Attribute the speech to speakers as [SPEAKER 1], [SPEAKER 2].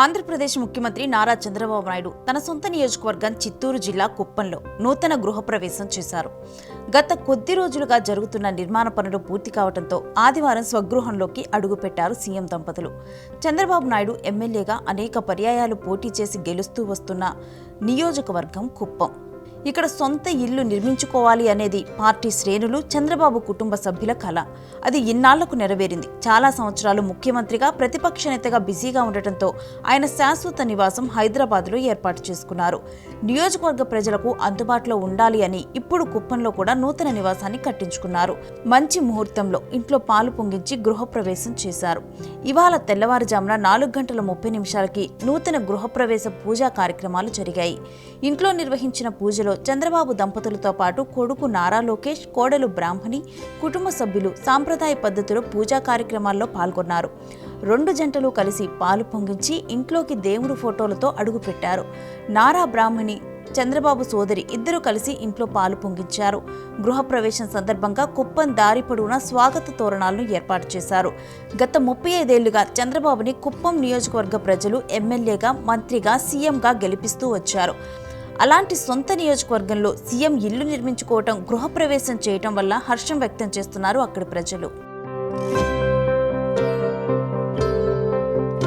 [SPEAKER 1] ఆంధ్రప్రదేశ్ ముఖ్యమంత్రి నారా చంద్రబాబు నాయుడు తన సొంత నియోజకవర్గం చిత్తూరు జిల్లా కుప్పంలో నూతన గృహప్రవేశం చేశారు. గత కొద్ది రోజులుగా జరుగుతున్న నిర్మాణ పనులు పూర్తి కావడంతో ఆదివారం స్వగృహంలోకి అడుగుపెట్టారు సీఎం దంపతులు. చంద్రబాబు నాయుడు ఎమ్మెల్యేగా అనేక పర్యాయాలు పోటీ చేసి గెలుస్తూ వస్తున్న నియోజకవర్గం కుప్పం. ఇక్కడ సొంత ఇల్లు నిర్మించుకోవాలి అనేది పార్టీ శ్రేణులు చంద్రబాబు కుటుంబ సభ్యుల కళ అది ఇన్నాళ్ళకు నెరవేరింది. చాలా సంవత్సరాలు ముఖ్యమంత్రిగా ప్రతిపక్ష నేతగా బిజీగా ఉండటంతో ఆయన శాశ్వత నివాసం హైదరాబాద్లో ఏర్పాటు చేసుకున్నారు. నియోజకవర్గ ప్రజలకు అందుబాటులో ఉండాలి అని ఇప్పుడు కుప్పంలో కూడా నూతన నివాసాన్ని కట్టించుకున్నారు. మంచి ముహూర్తంలో ఇంట్లో పాలు పొంగించి గృహప్రవేశం చేశారు. ఇవాళ తెల్లవారుజామున నాలుగు గంటల ముప్పై నిమిషాలకి నూతన గృహప్రవేశ పూజా కార్యక్రమాలు జరిగాయి. ఇంట్లో నిర్వహించిన పూజలో చంద్రబాబు దంపతులతో పాటు కొడుకు నారా లోకేష్ కోడలు బ్రాహ్మణి కుటుంబ సభ్యులు సాంప్రదాయ పద్ధతిలో పూజా కార్యక్రమాల్లో పాల్గొన్నారు. రెండు జంటలు కలిసి పాలు పొంగించి ఇంట్లోకి దేవుడు ఫోటోలతో అడుగుపెట్టారు. నారా బ్రాహ్మణి చంద్రబాబు సోదరి ఇద్దరు కలిసి ఇంట్లో పాలు పొంగించారు. గృహప్రవేశం సందర్భంగా కుప్పం దారి పొడవునా స్వాగత తోరణాలను ఏర్పాటు చేశారు. గత ముప్పై ఐదేళ్ళుగా చంద్రబాబుని కుప్పం నియోజకవర్గ ప్రజలు ఎమ్మెల్యేగా మంత్రిగా సీఎంగా గెలిపిస్తూ వచ్చారు. అలాంటి సొంత నియోజకవర్గంలో సీఎం ఇల్లు నిర్మించుకోవటం గృహప్రవేశం చేయటం వల్ల హర్షం వ్యక్తం చేస్తున్నారు అక్కడి ప్రజలు.